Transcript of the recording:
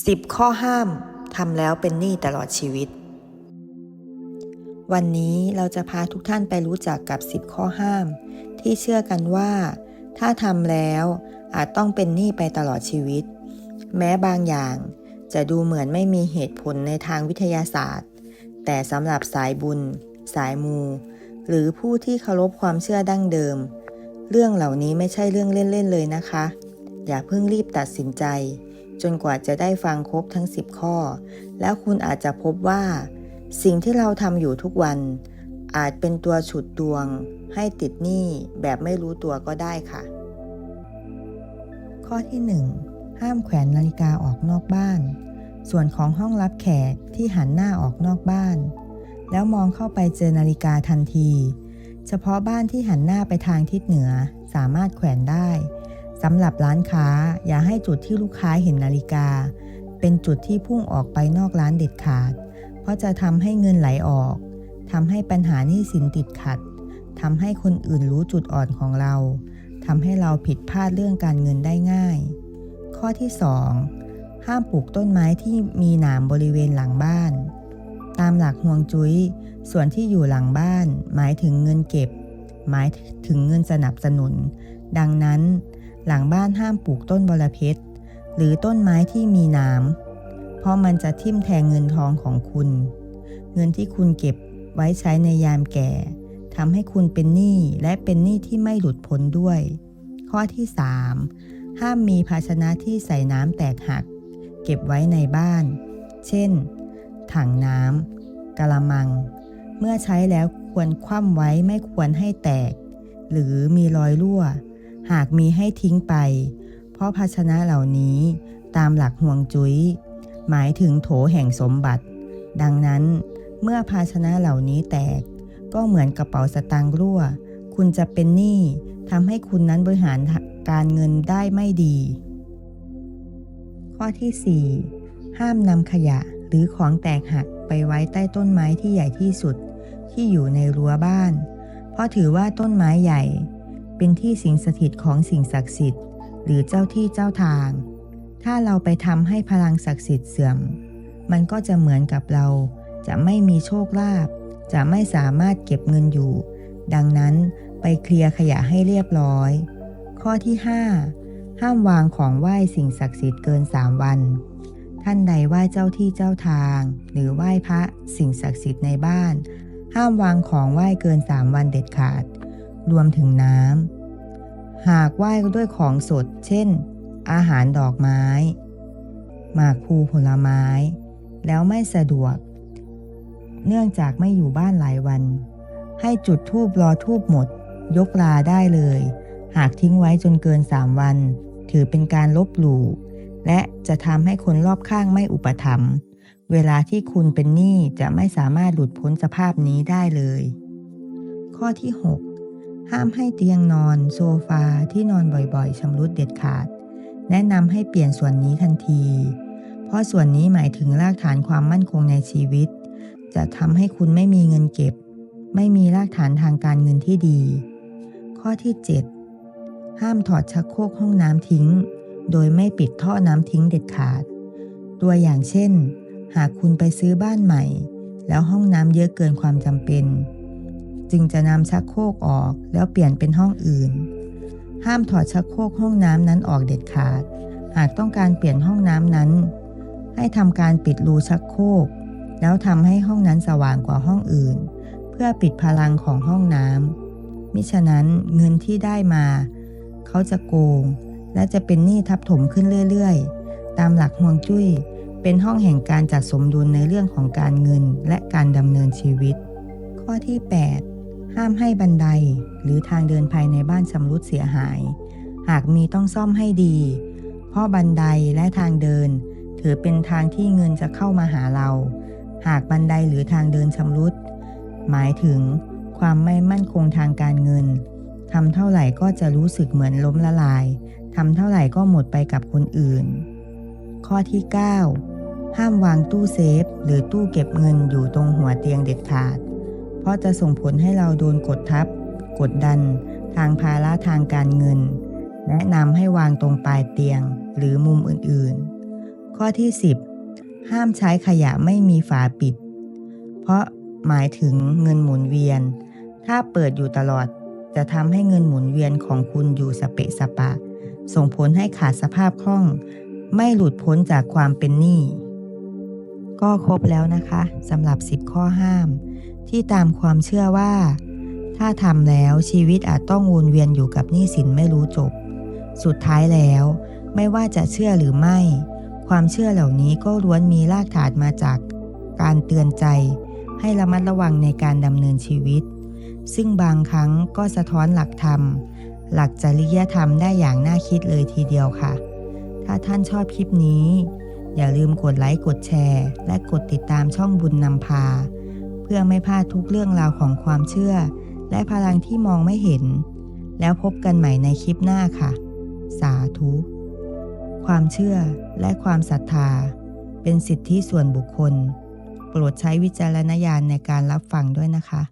10 ข้อห้ามทำแล้วเป็นหนี้ตลอดชีวิต วันนี้เราจะพาทุกท่านไปรู้จักกับ 10 ข้อห้าม ที่เชื่อกันว่า ถ้าทำแล้วอาจต้องเป็นหนี้ไปตลอดชีวิต แม้บางอย่างจะดูเหมือนไม่มีเหตุผลในทางวิทยาศาสตร์ แต่สำหรับสายบุญ สายมู หรือผู้ที่เคารพความเชื่อดั้งเดิม เรื่องเหล่านี้ไม่ใช่เรื่องเล่นๆเลยนะคะ อย่าเพิ่งรีบตัดสินใจ จนกว่าจะได้ฟังครบทั้ง 10 ข้อ แล้วคุณอาจจะพบว่า สิ่งที่เราทำอยู่ทุกวัน อาจเป็นตัวฉุดดวง ให้ติดหนี้แบบไม่รู้ตัวก็ได้ค่ะ ข้อที่ 1 ห้ามแขวนนาฬิกาออกนอกบ้าน ส่วนของห้องรับแขกที่หันหน้าออกนอกบ้าน แล้วมองเข้าไปเจอนาฬิกาทันที เฉพาะบ้านที่หันหน้าไปทางทิศเหนือสามารถแขวนได้ สำหรับร้านค้าอย่าให้จุดที่ลูกค้าเห็นนาฬิกา เป็นจุดที่พุ่งออกไปนอกร้านเด็ดขาด เพราะจะทำให้เงินไหลออกทำให้ปัญหาหนี้สินติดขัดทำให้คนอื่นรู้จุดอ่อนของเราทำให้เราผิดพลาดเรื่องการเงินได้ง่าย ข้อที่ 2 ห้ามปลูกต้นไม้ที่มีหนามบริเวณหลังบ้าน ตามหลักห่วงจุ้ย ส่วนที่อยู่หลังบ้าน หมายถึงเงินเก็บ หมายถึงเงินสนับสนุน ดังนั้น หลังบ้านห้ามปลูกต้นบรเพชรหรือต้นไม้ที่มีหนามเพราะมันจะทิ่มแทงเงินทองของคุณ เงินที่คุณเก็บไว้ใช้ในยามแก่ทำให้คุณเป็นหนี้และเป็นหนี้ที่ไม่หลุดพ้นด้วย ข้อที่ 3 ห้ามมีภาชนะที่ใส่น้ำแตกหัก เก็บไว้ในบ้าน เช่น ถังน้ำกะละมัง เมื่อใช้แล้วควรคว่ำไว้ไม่ควรให้แตก หรือมีรอยรั่ว หากมีให้ทิ้งไป เพราะภาชนะเหล่านี้ตามหลักห่วงจุ้ย หมายถึงโถแห่งสมบัติ ดังนั้นเมื่อภาชนะเหล่านี้แตก ก็เหมือนกระเป๋าสตางค์รั่ว คุณจะเป็นหนี้ทำให้คุณนั้นบริหารการเงินได้ไม่ดี ข้อที่ 4 ห้ามนำขยะหรือของแตกหักไปไว้ใต้ต้นไม้ที่ใหญ่ที่สุดที่อยู่ในรั้วบ้าน เพราะถือว่าต้นไม้ใหญ่ เป็นที่สิงสถิตของสิ่งศักดิ์สิทธิ์ หรือเจ้าที่เจ้าทาง ถ้าเราไปทำให้พลังศักดิ์สิทธิ์เสื่อม มันก็จะเหมือนกับเรา จะไม่มีโชคลาภจะไม่สามารถเก็บเงินอยู่ ดังนั้นไปเคลียร์ขยะให้เรียบร้อย ข้อที่ 5 ห้ามวางของไหว้สิ่งศักดิ์สิทธิ์เกิน 3 วัน ท่านใดไหว้เจ้าที่เจ้าทาง หรือไหว้พระสิ่งศักดิ์สิทธิ์ในบ้าน ห้ามวางของไหว้เกิน 3 วันเด็ดขาด รวมถึงน้ำ หากไหว้ด้วยของสด เช่น อาหารดอกไม้ หมากภูผลไม้ แล้วไม่สะดวก เนื่องจากไม่อยู่บ้านหลายวัน ให้จุดทูบรอทูบหมด ยกลาได้เลย หากทิ้งไว้จนเกิน3วัน ถือเป็นการลบหลู่และจะทำให้คนรอบข้างไม่อุปถัมภ์เวลาที่คุณเป็นหนี้จะไม่สามารถหลุดพ้นสภาพนี้ได้เลย ข้อที่ 6 ห้ามให้เตียงนอน โซฟาที่นอนบ่อยๆชำรุดเด็ดขาด แนะนำให้เปลี่ยนส่วนนี้ทันที เพราะส่วนนี้หมายถึงรากฐานความมั่นคงในชีวิต จะทำให้คุณไม่มีเงินเก็บ ไม่มีรากฐานทางการเงินที่ดี ข้อที่ 7 ห้ามถอดชักโครกห้องน้ำทิ้ง โดยไม่ปิดท่อน้ำทิ้งเด็ดขาด ตัวอย่างเช่น หากคุณไปซื้อบ้านใหม่ แล้วห้องน้ำเยอะเกินความจำเป็น จึงจะนำชักโครกออกแล้วเปลี่ยนเป็นห้องอื่น ห้ามถอดชักโครกห้องน้ำนั้นออกเด็ดขาด หากต้องการเปลี่ยนห้องน้ำนั้น ให้ทำการปิดรูชักโครกแล้วทำให้ห้องนั้นสว่างกว่าห้องอื่น เพื่อปิดพลังของห้องน้ำมิฉะนั้นเงินที่ได้มา เขาจะโกง และจะเป็นหนี้ทับถมขึ้นเรื่อยๆ ตามหลักห่วงจุ้ยเป็นห้องแห่งการจัดสมดุลในเรื่องของการเงินและการดำเนินชีวิต ข้อที่ 8 ห้ามให้บันไดหรือทางเดินภายในบ้านชำรุดเสียหาย หากมีต้องซ่อมให้ดี เพราะบันไดและทางเดิน ถือเป็นทางที่เงินจะเข้ามาหาเรา หากบันไดหรือทางเดินชำรุด หมายถึงความไม่มั่นคงทางการเงินทำเท่าไหร่ก็จะรู้สึกเหมือนล้มละลายทำเท่าไหร่ก็หมดไปกับคนอื่น ข้อที่ 9 ห้ามวางตู้เซฟ หรือตู้เก็บเงินอยู่ตรงหัวเตียงเด็ดขาด เพราะจะส่งผลให้เราโดนกดทับ กดดัน ทางภาระทางการเงิน แนะนำให้วางตรงปลายเตียงหรือมุมอื่นๆ ข้อที่ 10 ห้ามใช้ขยะไม่มีฝาปิด เพราะหมายถึงเงินหมุนเวียน ถ้าเปิดอยู่ตลอดจะทำให้เงินหมุนเวียนของคุณอยู่สเปะสปะ ส่งผลให้ขาดสภาพคล่อง ไม่หลุดพ้นจากความเป็นหนี้ ก็ครบแล้วนะคะสำหรับ 10 ข้อห้าม ที่ตามความเชื่อว่า ถ้าทำแล้วชีวิตอาจต้องวนเวียนอยู่กับหนี้สินไม่รู้จบ สุดท้ายแล้ว ไม่ว่าจะเชื่อหรือไม่ ความเชื่อเหล่านี้ก็ล้วนมีรากฐานมาจาก การเตือนใจ ให้ระมัดระวังในการดำเนินชีวิต ซึ่งบางครั้งก็สะท้อนหลักธรรม หลักจริยธรรมได้อย่างน่าคิดเลยทีเดียวค่ะ ถ้าท่านชอบคลิปนี้ อย่าลืมกดไลค์กดแชร์ และกดติดตามช่องบุญนำพา พื่อไม่พลาดทุกเรื่องราวของความเชื่อ และพลังที่มองไม่เห็น แล้วพบกันใหม่ในคลิปหน้าค่ะ สาธุ ความเชื่อและความศรัทธา เป็นสิทธิส่วนบุคคล โปรดใช้วิจารณญาณในการรับฟังด้วยนะคะ